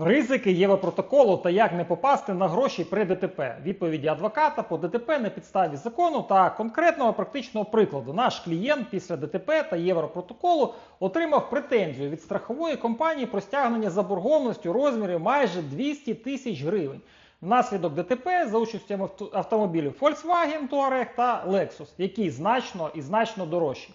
Ризики Європротоколу та як не попасти на гроші при ДТП. Відповіді адвоката по ДТП на підставі закону та конкретного практичного прикладу. Наш клієнт після ДТП та Європротоколу отримав претензію від страхової компанії про стягнення заборгованості у розмірі майже 200 тисяч гривень. Внаслідок ДТП за участю автомобілів Volkswagen Touareg та Lexus, які значно і значно дорожчі.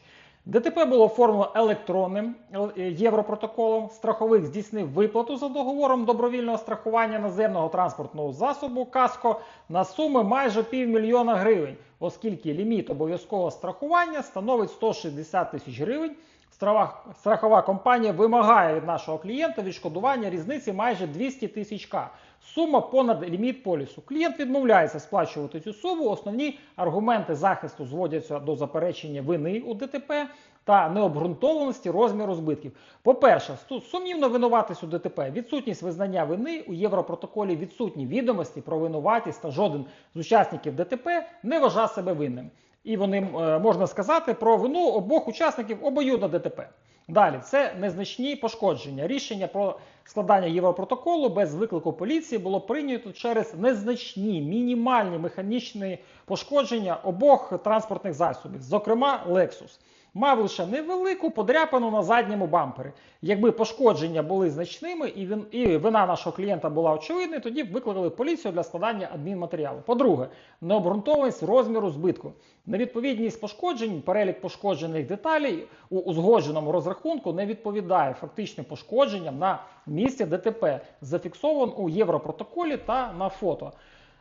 ДТП було оформлено електронним е, європротоколом. Страховик здійснив виплату за договором добровільного страхування наземного транспортного засобу КАСКО на суми майже півмільйона гривень, оскільки ліміт обов'язкового страхування становить 160 тисяч гривень. Страхова компанія вимагає від нашого клієнта відшкодування різниці майже 200 тисяч К. Сума понад ліміт полісу. Клієнт відмовляється сплачувати цю суму. Основні аргументи захисту зводяться до заперечення вини у ДТП та необґрунтованості розміру збитків. По-перше, сумнівно винуватись у ДТП, відсутність визнання вини у Європротоколі відсутні відомості про винуватість та жоден з учасників ДТП не вважав себе винним. І вони е, можна сказати про вину обох учасників обоюдно ДТП. Далі це незначні пошкодження. Рішення про складання Європротоколу без виклику поліції було прийнято через незначні мінімальні механічні пошкодження обох транспортних засобів, зокрема Lexus. Мав лише невелику подряпину на задньому бампері. Якби пошкодження були значними і, він, і вина нашого клієнта була очевидною, тоді викликали поліцію для складання адмінматеріалу. По-друге, необґрунтованість розміру збитку. Невідповідність пошкоджень, перелік пошкоджених деталей у узгодженому розрахунку не відповідає фактичним пошкодженням на місці ДТП, зафіксован у Європротоколі та на фото.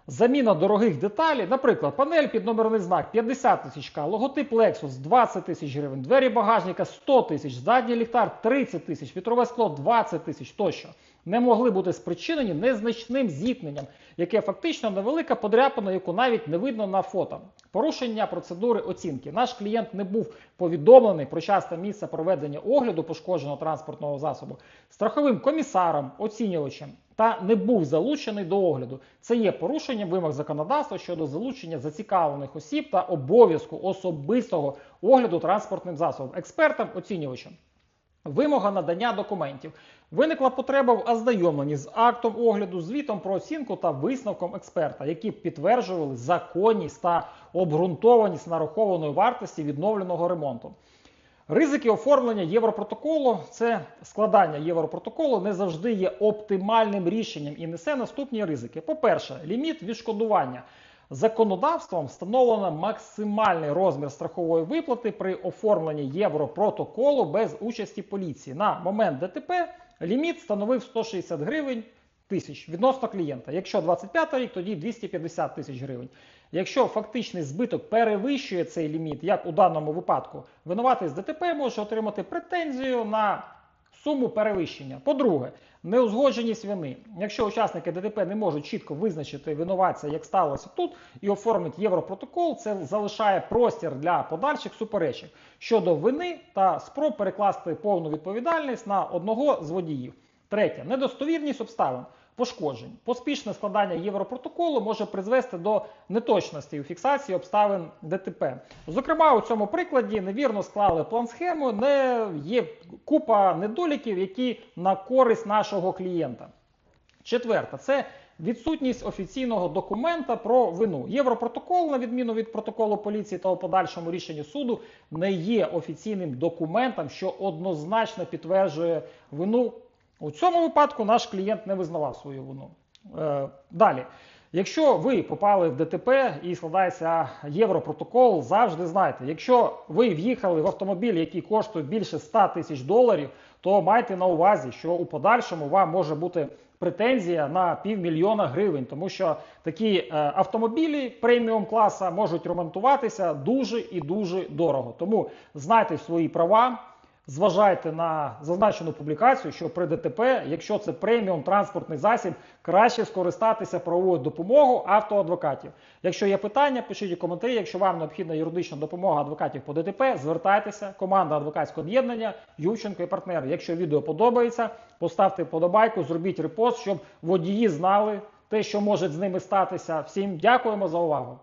Заміна дорогих деталей, наприклад, панель під номерний знак 50 тисяч К, логотип Lexus 20 тисяч гривень, двері багажника 100 тисяч, задній ліхтар 30 тисяч, вітрове скло 20 тисяч тощо. Не могли бути спричинені незначним зіткненням, яке фактично невелика подряпина, яку навіть не видно на фото. Порушення процедури оцінки. Наш клієнт не був повідомлений про час та місце проведення огляду пошкодженого транспортного засобу страховим комісаром, оцінювачем та не був залучений до огляду. Це є порушенням вимог законодавства щодо залучення зацікавлених осіб та обов'язку особистого огляду транспортним засобом, експертам, оцінювачем. Вимога надання документів. Виникла потреба в ознайомленні з актом огляду, звітом про оцінку та висновком експерта, які підтверджували законність та обґрунтованість нарахованої вартості відновленого ремонту. Ризики оформлення Європротоколу це складання Європротоколу не завжди є оптимальним рішенням і несе наступні ризики. По-перше, ліміт відшкодування. Законодавством встановлено максимальний розмір страхової виплати при оформленні Європротоколу без участі поліції. На момент ДТП ліміт становив 160 гривень тисяч відносно клієнта. Якщо 25 рік, тоді 250 тисяч гривень. Якщо фактичний збиток перевищує цей ліміт, як у даному випадку, винуватий з ДТП може отримати претензію на суму перевищення. По-друге, неузгодженість вини. Якщо учасники ДТП не можуть чітко визначити винуватця, як сталося тут, і оформить Європротокол, це залишає простір для подальших суперечок щодо вини та спроб перекласти повну відповідальність на одного з водіїв. Третє недостовірність обставин. Пошкоджень. Поспішне складання Європротоколу може призвести до неточності у фіксації обставин ДТП. Зокрема, у цьому прикладі невірно склали план схему, не є купа недоліків, які на користь нашого клієнта. Четверте, це відсутність офіційного документа про вину. Європротокол, на відміну від протоколу поліції та у подальшому рішенні суду, не є офіційним документом, що однозначно підтверджує вину. У цьому випадку наш клієнт не визнавав свою вину. Е, далі. Якщо ви попали в ДТП і складається європротокол, завжди знайте, якщо ви в'їхали в автомобіль, який коштує більше 100 тисяч доларів, то майте на увазі, що у подальшому вам може бути претензія на півмільйона гривень, тому що такі е, автомобілі преміум класа можуть ремонтуватися дуже і дуже дорого. Тому знайте свої права. Зважайте на зазначену публікацію, що при ДТП, якщо це преміум транспортний засіб, краще скористатися правовою допомогою автоадвокатів. Якщо є питання, пишіть у коментарі. Якщо вам необхідна юридична допомога адвокатів по ДТП, звертайтеся. Команда адвокатського об'єднання Ющенко і партнери. Якщо відео подобається, поставте вподобайку, зробіть репост, щоб водії знали те, що може з ними статися. Всім дякуємо за увагу.